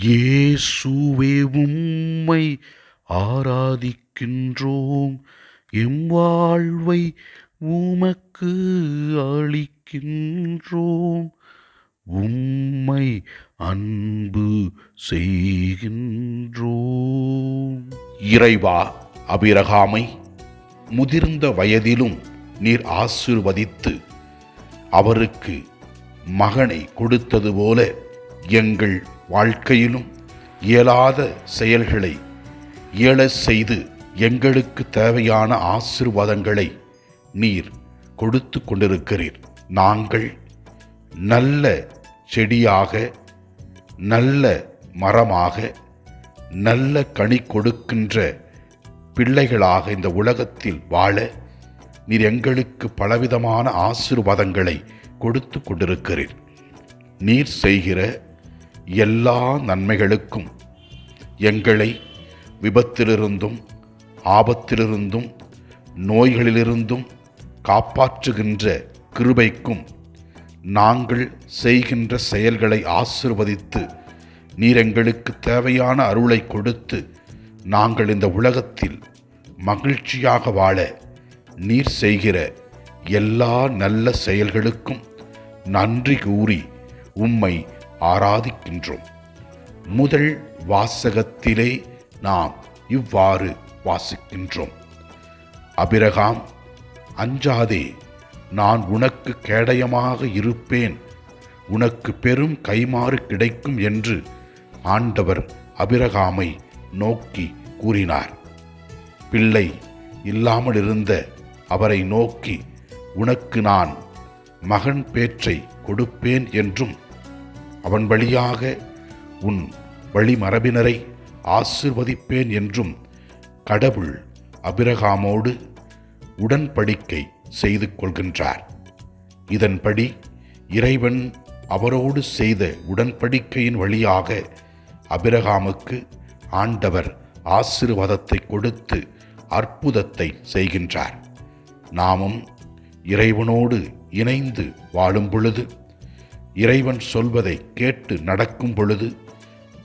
இயேசுவே உம்மை ஆராதிக்கின்றோம். எம் வாழ்வை உமக்கு அளிக்கின்றோம். உம்மை அன்பு செய்கின்றோம். இறைவா அபிரகாமை முதிர்ந்த வயதிலும் நீர் ஆசிர்வதித்து அவருக்கு மகனை கொடுத்தது போல எங்கள் வாழ்க்கையிலும் இயலாத செயல்களை இயலச் செய்து எங்களுக்கு தேவையான ஆசிர்வாதங்களை நீர் கொடுத்து கொண்டிருக்கிறீர். நாங்கள் நல்ல செடியாக நல்ல மரமாக நல்ல கனி கொடுக்கின்ற பிள்ளைகளாக இந்த உலகத்தில் வாழ நீர் எங்களுக்கு பலவிதமான ஆசிர்வாதங்களை கொடுத்து கொண்டிருக்கிறீர். நீர் செய்கிற எல்லா நன்மைகளுக்கும் எங்களை விபத்திலிருந்தும் ஆபத்திலிருந்தும் நோய்களிலிருந்தும் காப்பாற்றுகின்ற கிருபைக்கும் நாங்கள் செய்கின்ற செயல்களை ஆசிர்வதித்து நீர் எங்களுக்கு தேவையான அருளை கொடுத்து நாங்கள் இந்த உலகத்தில் மகிழ்ச்சியாக வாழ நீர் செய்கிற எல்லா நல்ல செயல்களுக்கும் நன்றி கூறி உம்மை ஆராதிக்கின்றோம். முதல் வாசகத்திலே நாம் இவ்வாறு வாசிக்கின்றோம். அபிரகாம் அஞ்சாதே நான் உனக்கு கேடயமாக இருப்பேன். உனக்கு பெரும் கைமாறு கிடைக்கும் என்று ஆண்டவர் அபிரகாமை நோக்கி கூறினார். பிள்ளை இல்லாமல் இருந்த அவரை நோக்கி உனக்கு நான் மகன் பேற்றை கொடுப்பேன் என்றும் அவன் வழியாக உன் வழிமரபினரை ஆசிர்வதிப்பேன் என்றும் கடவுள் அபிரகாமோடு உடன்படிக்கை செய்து கொள்கின்றார். இதன்படி இறைவன் அவரோடு செய்த உடன்படிக்கையின் வழியாக அபிரகாமுக்கு ஆண்டவர் ஆசிர்வாதத்தை கொடுத்து அற்புதத்தை செய்கின்றார். நாமும் இறைவனோடு இணைந்து வாழும் பொழுது இறைவன் சொல்வதை கேட்டு நடக்கும் பொழுது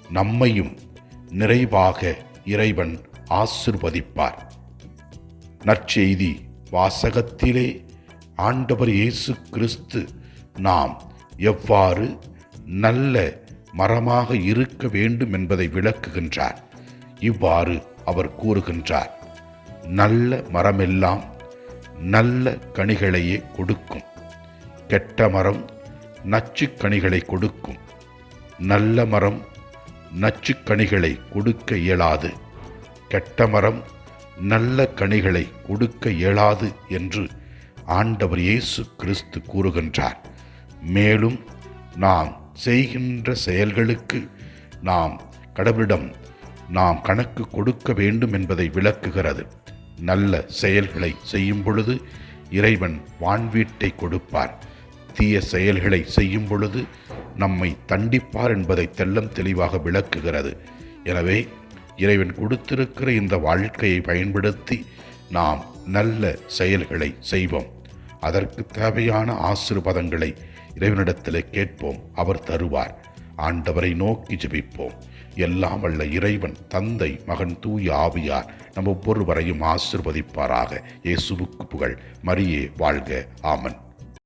நம்மையும் நிறைவாக இறைவன் ஆசிர்வதிப்பார். நற்செய்தி வாசகத்திலே ஆண்டவர் இயேசு கிறிஸ்து நாம் எவ்வாறு நல்ல மரமாக இருக்க வேண்டும் என்பதை விளக்குகின்றார். இவ்வாறு அவர் கூறுகின்றார். நல்ல மரமெல்லாம் நல்ல கனிகளையே கொடுக்கும். கெட்ட மரம் நச்சுக்கனிகளை கொடுக்கும். நல்ல மரம் நச்சுக்கனிகளை கொடுக்க இயலாது. கெட்ட மரம் நல்ல கனிகளை கொடுக்க இயலாது என்று ஆண்டவர் இயேசு கிறிஸ்து கூறுகின்றார். மேலும் நாம் செய்கின்ற செயல்களுக்கு நாம் கடவுளிடம் நாம் கணக்கு கொடுக்க வேண்டும் என்பதை விளக்குகிறது. நல்ல செயல்களை செய்யும் பொழுது இறைவன் வான்வீட்டை கொடுப்பார். தீய செயல்களை செய்யும் பொழுது நம்மை தண்டிப்பார் என்பதை தெல்லம் தெளிவாக விளக்குகிறது. எனவே இறைவன் கொடுத்திருக்கிற இந்த வாழ்க்கையை பயன்படுத்தி நாம் நல்ல செயல்களை செய்வோம். அதற்கு தேவையான ஆசிர்வாதங்களை இறைவனிடத்தில் கேட்போம் அவர் தருவார். ஆண்டவரை நோக்கி ஜெபிப்போம். எல்லாம் வல்ல இறைவன் தந்தை மகன் தூய் ஆவியார் நம் ஒவ்வொருவரையும் ஆசிர்வதிப்பாராக. இயேசுவுக்கு புகழ். மரியே வாழ்க. ஆமன்.